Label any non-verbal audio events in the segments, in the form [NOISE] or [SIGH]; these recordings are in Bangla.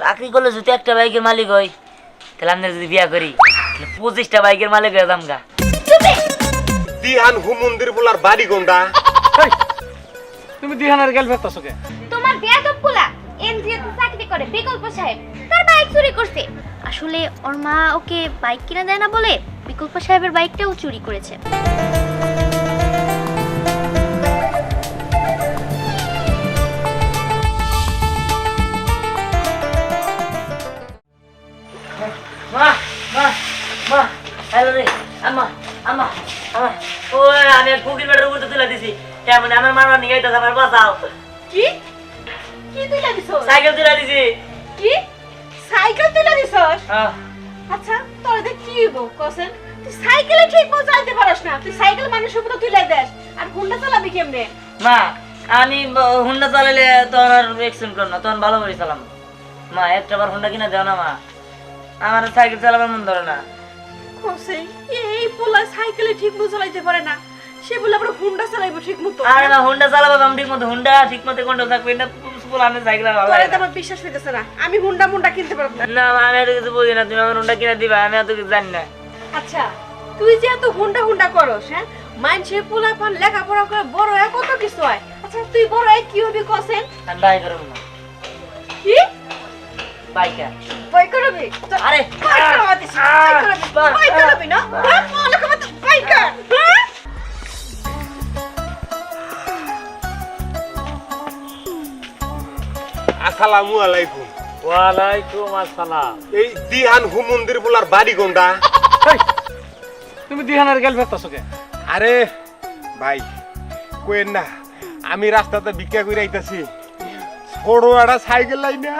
চাকরি করলে যদি একটা বাইকের মালিক হই তাহলে আমি যদি বিয়া করি তাহলে পঁচিশটা বাইকের মালিক হয়ে দাম গা দিহান হুমন্দির বলার বাড়ি এই, তুমি দিহানার গেল ফেরতাছো কে? তোমার বেয়াদব পোলা এনজিওতে চাকরি করে বিকল্প সাহেব। তার বাইক চুরি করছে। আসলে ওর মা ওকে বাইক কিনে দেয় না বলে বিকল্প সাহেবের বাইকটাও চুরি করেছে। এমন আমার মামা নিয়ে আইতাছে আমার বাঁচাও। কি? কি তুইলা দিছ সাইকেল দিছি। কি? সাইকেল তুইলা দিছস? হ্যাঁ। আচ্ছা তোর কি হইব কোসেন? তুই সাইকেলে ঠিক মতো চালাতে পারস না। তুই সাইকেল উপর দেস। আর হুন্ডা চালাবি কেমনে? মা আমি হুন্ডা চালালে তখন আর এক্সিডেন্ট করো না তখন ভালো করে চালাম। মা একটা বার হুন্ডা কিনা দেও না মা। আমার সাইকেল চালাবার মন ধরে না। কোসেন এই পোলা সাইকেলে ঠিক মতো চালাইতে পারে না। সে বলে আবার হুন্ডা চালাইবো ঠিক মতো। আরে মা হুন্ডা চালাবো আমি ঠিক মতো হুন্ডা ঠিক মতো কন্ট্রোল থাকবে না স্কুল আমি সাইকেল ভালো লাগে আমার বিশ্বাস হইতেছে না। আমি হুন্ডা মুন্ডা কিনতে পারব না। না আমি এত কিছু বুঝি না তুমি আমার হুন্ডা কিনা দিবা আমি এত কিছু জানি না। আচ্ছা তুই যে এত হুন্ডা হুন্ডা করস হ্যাঁ? মানছে পোলা পান লেখাপড়া করে বড় হয় কত কিছু হয়। আচ্ছা তুই বড় হয় কি হবি কোসেন না। কি? বাইকার বই করবি? আরে আসসালামু আলাইকুম। ওয়ালাইকুম আসসালাম। এই দিহান হুমন্দির বলার বাড়ি কোনটা? এই, তুমি দিহানার গেল ফেরতাছো কে? আরে ভাই কোয়েন না আমি রাস্তাতে ভিক্ষা করে আইতাছি। ছোট একটা সাইকেল লাই না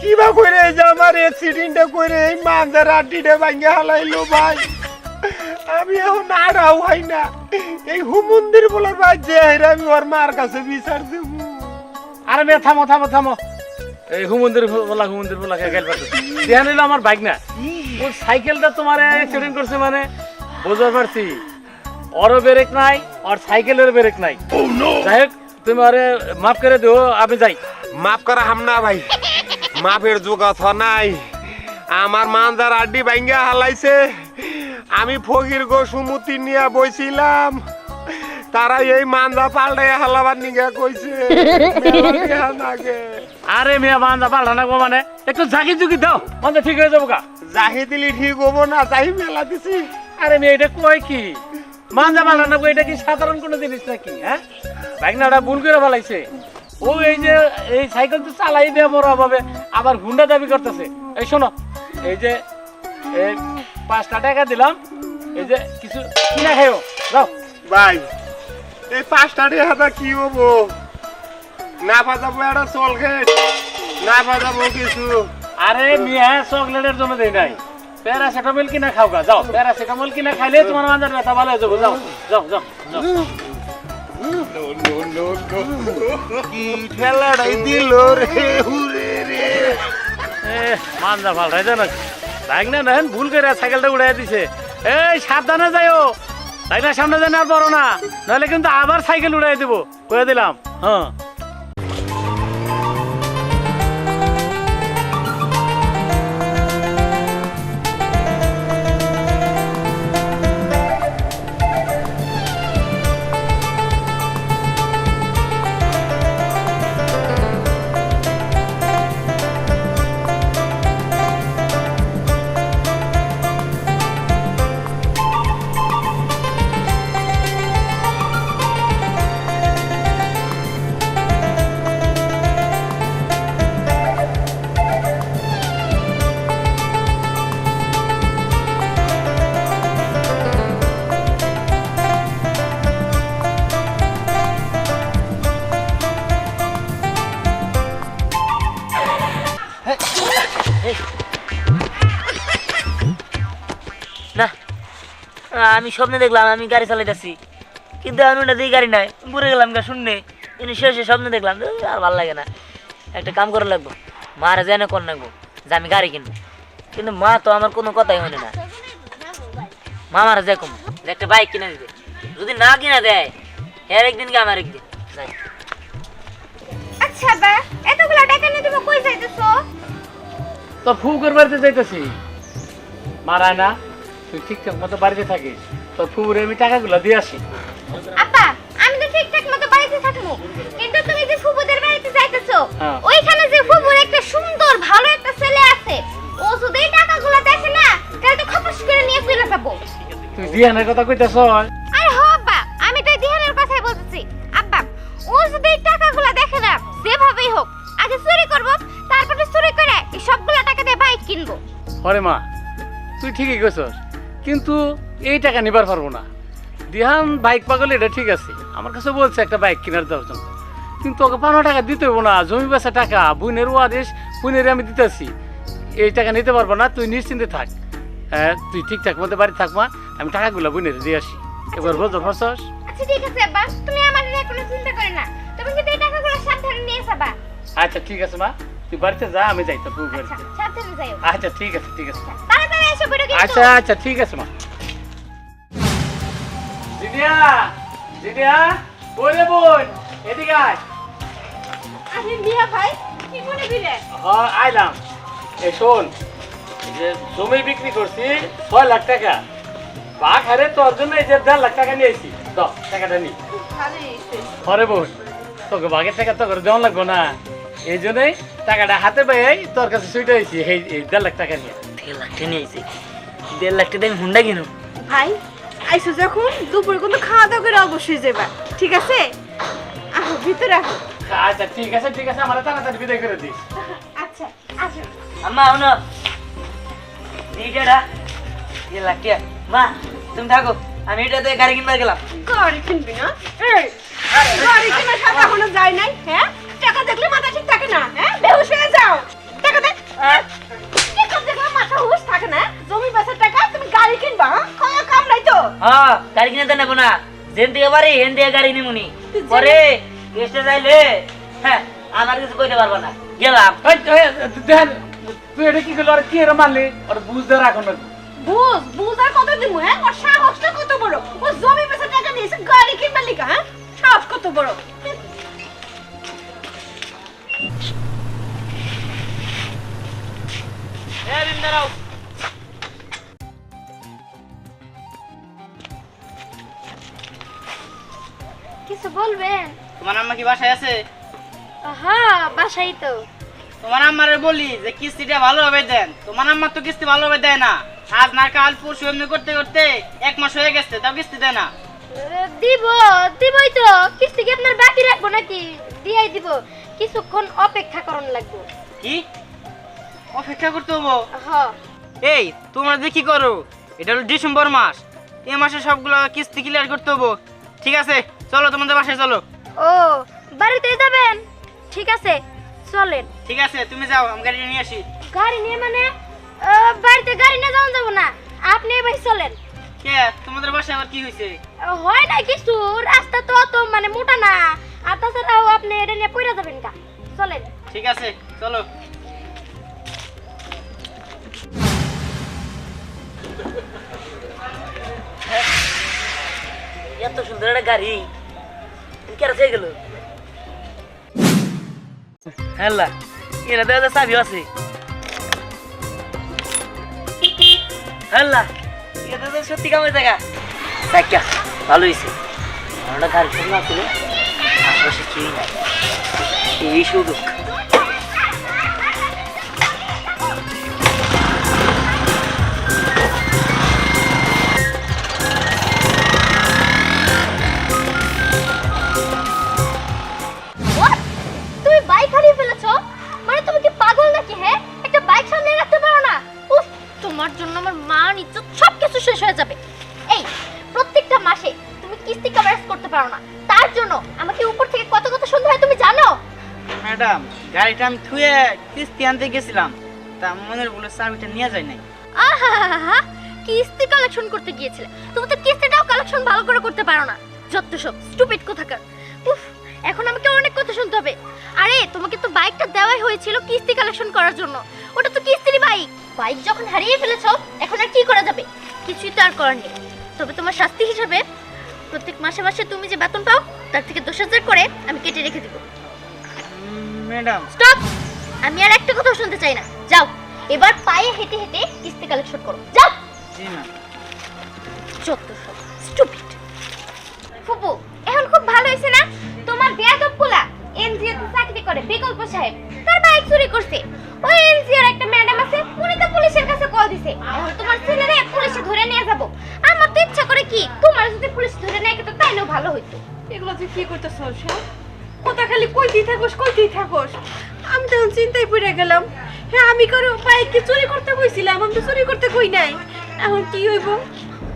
কিবা করে এই যে আমার অ্যাক্সিডেন্টটা করে এই মাঞ্জার আড্ডিটা ভাঙ্গে হালাইলো ভাই। আমি এখন নাড়াও হয় না। এই হুমন্দির বলার ভাই যে আমি ওর মার কাছে বিচার দেবো আরে মেয়ে থামো থামো থামো। এই হুমন্দির বলা হুমন্দির বলা গেল হইল আমার বাইক না ওই সাইকেলটা তোমার অ্যাক্সিডেন্ট করছে মানে বুঝতে পারছি। ওরও ব্রেক নাই আর সাইকেলের ব্রেক নাই। যাই হোক তুমি আরে মাফ করে দিও আমি যাই। মাফ করা হাম না ভাই। মাফের যোগাথ নাই। আমার মানজার আড্ডি ভাঙ্গা হালাইছে। আমি ফকির গো সুমতি নিয়ে বইছিলাম। তারা এই মানজা পাল্টাই হালাবার নিগে কইছে। [LAUGHS] আরে মেয়ে বান্ধা পাল্টা না গো মানে? একটু ঝাঁকি ঝুঁকি দাও মানে ঠিক হয়ে যাব গা জাহি দিলি ঠিক হব না জাহি মেলা দিছি। আরে মেয়ে এটা কয় কি? মাঞ্জা পাল্টা না গো, এটা কি সাধারণ কোনো জিনিস নাকি হ্যাঁ? বাইকনাটা ভুল করে ফেলাইছে। ও এই যে এই সাইকেল তো চালাই দেয় বড় অভাবে আবার হুন্ডা দাবি করতেছে। এই শোনো এই যে এই পাঁচটা টাকা দিলাম এই যে কিছু কিনা খাইও যাও। ভাই এই পাঁচটা হাতা কি হব? না একটা না কিছু। আরে মিয়া চকলেটের জন্য দেই নাই। প্যারাসিটামল কিনা খাও গা যাও। প্যারাসিটামল কিনা খাইলে তোমার ব্যথা ভালো হয়ে যাব যাও। যাও যাও যাও। কি ঠেলাটাই দিল রে হুরে রে। এ মাঞ্জা পাল্টাই দেন বাইক না নেন ভুল করে সাইকেলটা উড়াই দিছে। এই সাবধানে যাইও। বাইকটার সামনে যেন আর বড় না। নাহলে কিন্তু আবার সাইকেল উড়াই দেবো। কয়ে দিলাম। হ্যাঁ। আমি স্বপ্নে দেখলাম আমি গাড়ি চালাইতেছি। কিন্তু আমি ওটা দিয়ে গাড়ি নাই ঘুরে গেলাম গা শূন্য। কিন্তু শেষে স্বপ্নে দেখলাম আর ভালো লাগে না। একটা কাম করা লাগবো মারা যেন কোন লাগবো যে আমি গাড়ি কিনবো। কিন্তু মা তো আমার কোনো কথাই হনে না। মা মারা যায় কম যে একটা বাইক কিনে দিতে যদি না কিনা দেয় এর একদিন কি আমার একদিন। যাই। আচ্ছা বা এতগুলো টাকা নিয়ে তুমি কই যাইতেছো? তোর ফুকুর বাড়িতে যাইতেছি। মারায় না তুই ঠিকঠাক মতো বাড়িতে থাকিস। তোর ফুকুরে আমি টাকাগুলো দিয়ে আসি। আপা আমি তো ঠিকঠাক মতো বাড়িতে থাকব। কিন্তু তুমি যে ফুবুদের বাড়িতে যাইতেছো হ্যাঁ। ওইখানে যে ফুবুর একটা সুন্দর ভালো একটা ছেলে আছে ও যদি এই টাকাগুলো দেখে না তাহলে তো খপস করে নিয়ে ফিরে যাব। তুই দিহানের কথা কইতেছ? আরে হো আব্বা আমি তো দিহানের কথাই বলতেছি। আব্বা ও যদি এই টাকাগুলো দেখে না যেভাবেই হোক আগে চুরি করব তারপরে চুরি করে এই সবগুলো টাকা দিয়ে বাইক কিনবো। হরে মা তুই ঠিকই কইছস। কিন্তু এই টাকা নিবার পারব না। দিহান বাইক পাগল এটা ঠিক আছে। আমার কাছে বলছে একটা বাইক কেনার দেওয়ার জন্য কিন্তু ওকে পানো টাকা দিতে হইব না জমি বেচা টাকা বুনের আদেশ বুনের আমি দিতেছি। এই টাকা নিতে পারব না তুই নিশ্চিন্তে থাক। হ্যাঁ তুই ঠিকঠাক মতো বাড়ি থাক মা আমি টাকাগুলো বুনের দিয়ে আসি। এবার বলতো ফসস আচ্ছা ঠিক আছে আব্বা। তুমি আমার নিয়ে কোনো চিন্তা করে না। তুমি কিন্তু এই টাকাগুলো সাবধানে নিয়ে যাবা। আচ্ছা ঠিক আছে মা। তুই বাড়িতে যা আমি যাই তোর বউ আচ্ছা বাড়িতে সাবধানে যাইও। আচ্ছা ঠিক আছে ঠিক আছে তাড়াতাড়ি এসে পড়ো আচ্ছা আচ্ছা ঠিক আছে মা। দিদিয়া দিদিয়া ওই রে বোন এদিকে আয়। আরে মিয়া ভাই কি মনে দিলে? হ্যাঁ আইলাম। এ শোন যে জমি বিক্রি করছি ছয় লাখ টাকা। বাঘ হারে তোর জন্য এই যে দেড় লাখ টাকা নিয়েছি দ টাকাটা নি। হরে বোন তোকে বাঘের টাকা তো করে দেওয়া লাগবো না। এই জন্যই টাকাটা হাতে পেয়ে তোর কাছে সুইটা হয়েছি এই এই দেড় লাখ টাকা নিয়ে। দেড় লাখ টাকা নিয়ে আইছে। দেড় লাখ টাকা আমি হুন্ডা কিনো ভাই আইসো যখন দুপুরে কিন্তু খাওয়া দাওয়া করে অবশ্যই যাবা ঠিক আছে? আহো ভিতরে আহো। আচ্ছা ঠিক আছে ঠিক আছে আমার তাড়াতাড়ি বিদায় করে দিস। আচ্ছা আসো। আম্মা শোনো এইটা লাখ টাকা মা তুমি থাকো আমি এটাতে গাড়ি কিনবার গেলাম। গাড়ি কিনবি না? এই গাড়ি কেনার সাথে এখনও যায় নাই হ্যাঁ? টাকা দেখলে মাথা ঠিক থাকে না হ্যাঁ? বেহুশ হয়ে যাও। টাকা দে টাকা দেখলে মাথা হুশ থাকে না জমি বেচার টাকা তুমি গাড়ি কিনবা হ্যাঁ? কোনো হ্যাঁ গাড়ি কিনতে নেব না যেন থেকে পারি হেন থেকে গাড়ি নিমুনি পরে এসে যাইলে হ্যাঁ আমার কিছু কইতে পারব না। গেলাম। এই, তুই এটা কি করল? আর কি এরা মারলি? আর বুঝতে রাখো না বুঝ বুঝ আর কত দিমু হ্যাঁ? ওর সাহসটা কত বড়? ও জমি বেচার টাকা নিয়েছে গাড়ি কিনবার লিগা হ্যাঁ? সাহস কত বড়? কিছু বলবেন? তোমার আম্মা কি বাসায় আছে? হ্যাঁ বাসাই তো। তোমার আম্মারে বলি যে কিস্তিটা ভালোভাবে দেন। তোমার আম্মা তো কিস্তি ভালোভাবে দেয় না। আজ না কাল পরশু এমনি করতে করতে এক মাস হয়ে গেছে তাও কিস্তি দেয় না। দিব দিবই তো। কিস্তি কি আপনার বাকি রাখব নাকি? দিয়াই দিব। কিছুক্ষণ অপেক্ষা করন লাগবে। কি? অপেক্ষা করতে হব? হ এই তোমরা দেখি করো? এটা হলো ডিসেম্বর মাস। এই মাসে সবগুলো কিস্তি ক্লিয়ার করতে হব। ঠিক আছে? চলো তোমাদের বাসায় চলো। ও বাড়িতে যাবেন? ঠিক আছে চলেন। ঠিক আছে তুমি যাও আমি গাড়িটা নিয়ে আসি। গাড়ি নিয়ে মানে? বাড়িতে গাড়ি নিয়ে যাওয়া যাব না। আপনি এবার চলেন। কে? তোমাদের বাসায় আবার কি হয়েছে? হয় না কিছু রাস্তা তো অত মানে মোটা না। আর তাছাড়াও আপনি এটা নিয়ে পড়ে যাবেন কা চলেন। ঠিক আছে চলো। এত সুন্দর একটা গাড়ি। কেন হয়ে গেল? হ্যাঁ এরা দেওয়া চাবি আছে। হ্যাঁ এটা তো সত্যি কামের জায়গা। দেখা ভালো হয়েছে আমরা গাড়ি শুনে আসলে, আশেপাশে কেউই নাই। এই সুযোগ কিস্তি কভারেজ করতে পারো না। তার জন্য আমাকে উপর থেকে কত কত শুনতে হয় তুমি জানো? ম্যাডাম গাড়িটা আমি থুয়ে কিস্তি আনতে গেছিলাম। তা মনের বলে চাবিটা নিয়ে যায় নাই। আহা কিস্তি কালেকশন করতে গিয়েছিলে। তুমি তো কিস্তিটাও কালেকশন ভালো করে করতে পারো না। যত সব স্টুপিড কোথাকার। উফ এখন আমাকে অনেক কথা শুনতে হবে। আরে তোমাকে তো বাইকটা দেওয়াই হয়েছিল কিস্তি কালেকশন করার জন্য। ওটা তো কিস্তির বাইক বাইক যখন হারিয়ে ফেলেছো এখন আর কি করা যাবে? কিছুই তো আর করার নেই। তবে তোমার শাস্তি হিসেবে প্রত্যেক মাসে মাসে তুমি যে বেতন পাও তার থেকে দশ হাজার করে আমি কেটে রেখে দেবো। ম্যাডাম। স্টপ! আমি আর একটা কথা শুনতে চাই না। যাও এবার পায়ে হেঁটে হেঁটে কিস্তি কালেকশন করো। যাও! জি যত সব স্টুপিড ফুপু এখন খুব ভালো হয়েছে না? তোমার বেয়াদব পোলা এনজিও তে চাকরি করে বিকল্প সাহেব। চুরি করছে। ওই এনজিওর একটা ম্যাডাম আছে, উনি তো পুলিশের কাছে কল দিছে। এখন তোমার ছেলেরে পুলিশে ধরে নিয়ে যাব। আমার তো ইচ্ছা করে কি, তোমার যদি পুলিশ ধরে নেয় তো তাইলেও ভালো হইতো। এগুলো তুই কি করতেছ হ্যাঁ? কথা খালি কইতেই থাকোস কইতেই থাকোস? আমি তখন চিন্তায় পড়ে গেলাম। হ্যাঁ আমি করে বাইক কি চুরি করতে কইছিলাম? আমি তো চুরি করতে কই নাই। এখন কি হইব?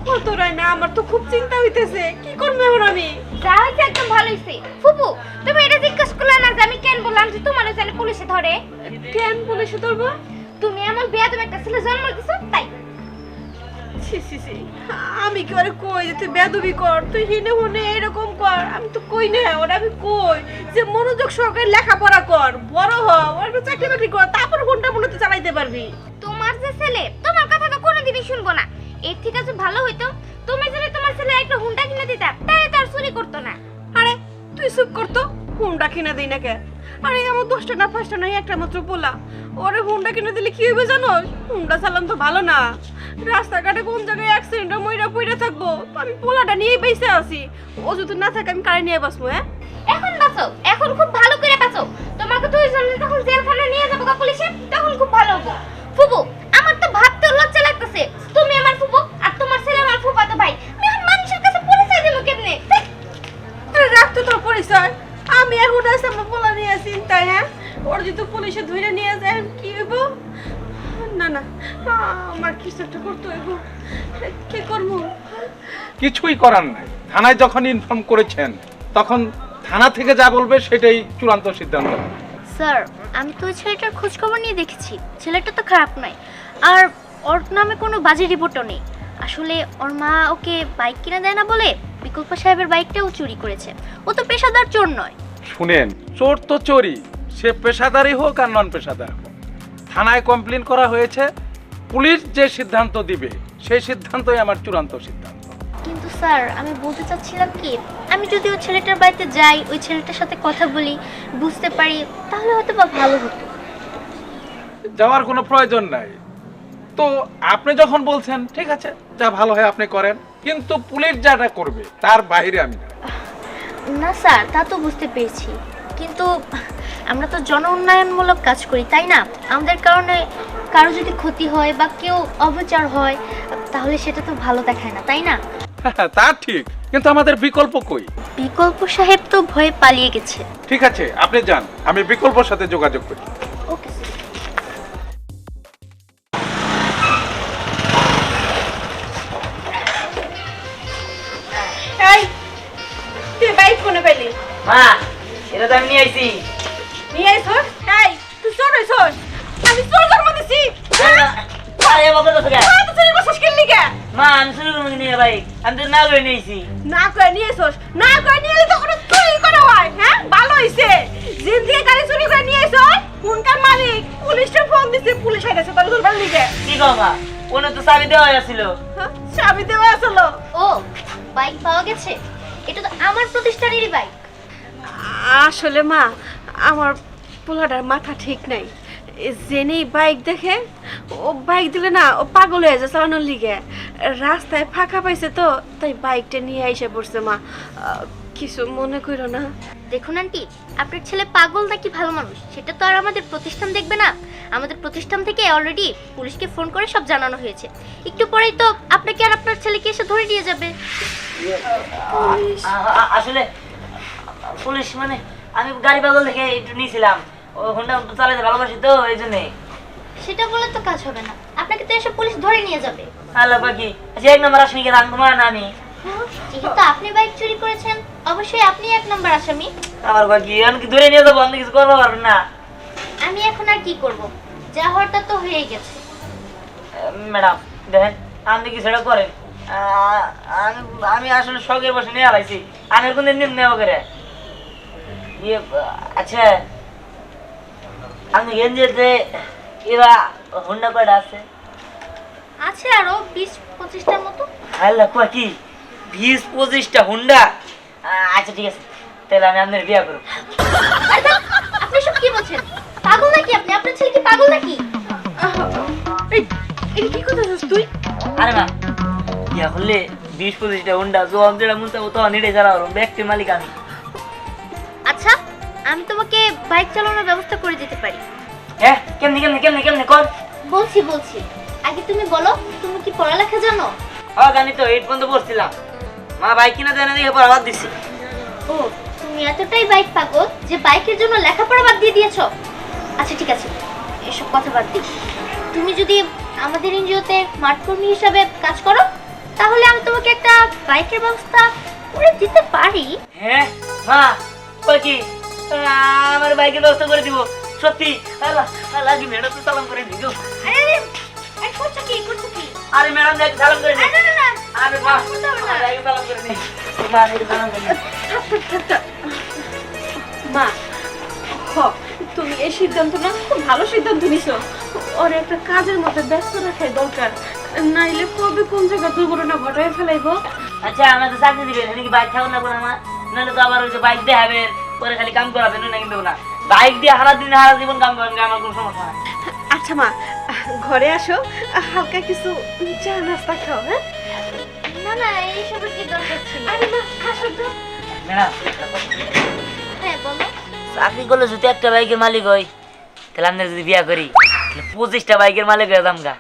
কত রায় না, আমার তো খুব চিন্তা হইতেছে। কি করব এখন আমি? যা হয়েছে একদম ভালো হয়েছে। ফুপু তুমি এটা জিজ্ঞাসা করলে না যে আমি কেন বললাম যে তোমার ছেলে পুলিশে ধরে? কেন পুলিশে ধরবো? তুমি এমন বেয়াদব একটা ছেলে জন্ম দিছো তাই? আমি কি ওরে কই যে তুই বেদবি কর? তুই হিনে হনে এরকম কর। আমি তো কই না ওরা আমি কই যে মনোযোগ সহকারে লেখাপড়া কর বড় হ ওর চাকরি বাকরি কর তারপর ফোনটা মনে তো চালাইতে পারবি। তোমার যে ছেলে তোমার কথা তো কোনোদিনই শুনব না। এর থেকে আছে ভালো হইতো। তুমি যদি তোমার ছেলে একটা হুন্ডা কিনে দিতা তাহলে তো আর চুরি করতো না। আরে তুই চুপ করতো? হুন্ডা কিনে দিই না কে আরে আমার দশটা না পাঁচটা নাই একটা মাত্র পোলা। ওরে হুন্ডা কিনে দিলে কি হইবে জানো হুন্ডা চালান তো ভালো না। রাস্তাঘাটে কোন জায়গায় অ্যাক্সিডেন্ট মইরা পইরা থাকব? আমি পোলাটা নিয়েই বেঁচে আছি। ও যদি না থাকে আমি কারে নিয়ে বাঁচবো হ্যাঁ? এখন বাঁচো এখন খুব কিছুই করার নাই। থানায় যখন ইনফর্ম করেছেন তখন থানা থেকে যা বলবে সেটাই চূড়ান্ত সিদ্ধান্ত। স্যার আমি তো ওই ছেলেটার খোঁজ খবর নিয়ে দেখেছি। ছেলেটা তো খারাপ নয়। আর ওর নামে কোনো বাজে রিপোর্টও নেই। আসলে ওর মা ওকে বাইক কিনে দেয় না বলে বিকল্প সাহেবের বাইকটাও চুরি করেছে। ও তো পেশাদার চোর নয়। শুনেন চোর তো চোরই। সে পেশাদারই হোক আর নন পেশাদার হোক। থানায় কমপ্লেন করা হয়েছে পুলিশ যে সিদ্ধান্ত দিবে সেই সিদ্ধান্তই আমার চূড়ান্ত সিদ্ধান্ত। স্যার আমি বলতে চাচ্ছিলাম কি আমি যদি ওই ছেলেটার বাড়িতে যাই ওই ছেলেটার সাথে কথা বলি বুঝতে পারি তাহলে হয়তো বা ভালো হতো। যাওয়ার কোনো প্রয়োজন নাই। তো আপনি যখন বলছেন ঠিক আছে যা ভালো হয় আপনি করেন কিন্তু পুলিশ যাটা করবে তার বাইরে আমি না। না স্যার তা তো বুঝতে পেরেছি। কিন্তু আমরা তো জন উন্নয়নমূলক কাজ করি তাই না? আমাদের কারণে কারও যদি ক্ষতি হয় বা কেউ অবচার হয় তাহলে সেটা তো ভালো দেখায় না তাই না? হ্যাঁ, তা ঠিক। কিন্তু আমাদের বিকল্প কই? বিকল্প সাহেব তো ভয়ে পালিয়ে গেছে। ঠিক আছে আপনি যান। আমি বিকল্পর সাথে যোগাযোগ করি। ওকে এই তুই বাইক কোনে পেলি মা এটা তো আমি নিয়ে আইছি। নিয়ে আইছস এই তুই চোর হইছস। আমি চোর জন্ম দিছি। আরে বাবা তো গা তুই কেন লিগে? মা আমি শুরু করব নিয়ে ভাই আমি তো না করে নিয়েছি না করে না করে নিয়ে তো কোনো চুরি করা হয় হ্যাঁ? ভালো হইছে। জিন দিয়ে গাড়ি চুরি করে কোনকার মালিক পুলিশে ফোন দিছে পুলিশ আইছে তোর ধরবার লিগে কি মা ওনে তো চাবি দেওয়া আছিল। হ্যাঁ, চাবি দেওয়া ও বাইক পাওয়া গেছে? এটা তো আমার প্রতিষ্ঠানেরই বাইক। আসলে মা আমার পোলাটার মাথা ঠিক নাই। জেনেই বাইক দেখে ও বাইক দিলে না ও পাগল হয়ে যায় চালানোর লিগে। রাস্তায় ফাঁকা পাইছে তো তাই বাইকটা নিয়ে আইসে পড়ছে মা। কিছু মনে করো না। দেখুন আন্টি আপনার ছেলে পাগল নাকি ভালো মানুষ? সেটা তো আর আমাদের প্রতিষ্ঠান দেখবে না। আমাদের প্রতিষ্ঠান থেকে অলরেডি পুলিশকে ফোন করে সব জানানো হয়েছে। একটু পরেই তো আপনাকে আর আপনার ছেলেকে এসে ধরে নিয়ে যাবে। আসলে পুলিশ মানে আমি গাড়ি পাগল দেখে একটু নিয়েছিলাম। হোন্ডা চালাতে ভালোবাসি তো এই জন্যে। সেটা বলে তো কাজ হবে না। আপনাকে তো এসে পুলিশ ধরে নিয়ে যাবে। হ্যালো বাকি আচ্ছা এক নম্বর আসমিকে রাখব না আমি। যেহেতু আপনি বাইক চুরি করেছেন অবশ্যই আপনি এক নম্বর আসামি। আমার বাকি আমি কি ধরে নিয়ে যাব? আপনি কিছু করব পারবেন না। আমি এখন আর কি করব? যা হওয়ার তা তো হয়ে গেছে। ম্যাডাম দেখেন আপনি কি সেটা করেন? আমি আমি আসলে শখের বসে নিয়ে আলাইছি। আমি কোন দিন নেওয়া করে। ইয়ে আচ্ছা আমি গেঞ্জিতে এরা হুন্ডা কয়টা আছে? আছে আরও বিশ পঁচিশটার মতো। আল্লাহ কয় কি? বিশ পঁচিশটা হুন্ডা? আচ্ছা ঠিক আছে। তাহলে আমি আপনার বিয়া করব। আপনি সব কি বলছেন? পাগল নাকি আপনি? আপনার ছেলে কি পাগল নাকি? এই কি কথা আরে মা ইয়া করলে বিশ পঁচিশটা হুন্ডা জবাব যেটা মন চাবো তখন হেঁটে চালাবো ব্যক্তির মালিক আমি। আচ্ছা আমি তোমাকে বাইক চালানোর ব্যবস্থা করে দিতে পারি। হ্যাঁ কেমনি কেমনি কেমনি কেমনি কর। বলছি বলছি। আগে তুমি বলো তুমি কি পড়ালেখা জানো? হ্যাঁ জানি তো এইট পর্যন্ত বসছিলাম মা বাইক কিনা দেয় না দেখে পর আবার দিচ্ছি ও তুমি এতটাই বাইক পাগল যে বাইকের জন্য লেখাপড়া বাদ দিয়ে দিয়েছ। আচ্ছা ঠিক আছে এসব কথা বাদ দিই। তুমি যদি আমাদের এনজিওতে মাঠকর্মী হিসাবে কাজ করো তাহলে আমি তোমাকে একটা বাইকের ব্যবস্থা করে দিতে পারি। হ্যাঁ মা কি? আমার বাইকের ব্যবস্থা করে দিব। সত্যি আল্লাহ ম্যাডাম তো সালাম করে আরে আরে ম্যাডাম দেখ সালাম করে দিই আরে মা করতে হবে না। আরে সালাম করে দিই মা সালাম করে মা হ তুমি এই সিদ্ধান্ত না খুব ভালো সিদ্ধান্ত নিছো। ওর একটা কাজের মধ্যে ব্যস্ত রাখাই দরকার। নাইলে কবে কোন জায়গায় দুর্ঘটনা ঘটায় ফেলাইবো? আচ্ছা আমার তো চাকরি দিবেন এদিকে বাইক থাকুন না কোনো আমার নাহলে তো আবার ওই যে বাইক দেখাবেন। পরে খালি কাম করাবেন না কিন্তু না। বাইক দিয়ে হারা দিন হারা জীবন কাম করেন আমার কোনো সমস্যা নাই। আচ্ছা মা ঘরে আসো হালকা কিছু চা নাস্তা খাও হ্যাঁ? না না কি দরকার ছিল। আরে মা আসো তো। ম্যাডাম হ্যাঁ বলো। চাকরি করলে যদি একটা বাইকের মালিক হয় তাহলে আপনার যদি বিয়া করি তাহলে পঁচিশটা বাইকের মালিক হয়ে দাম গা।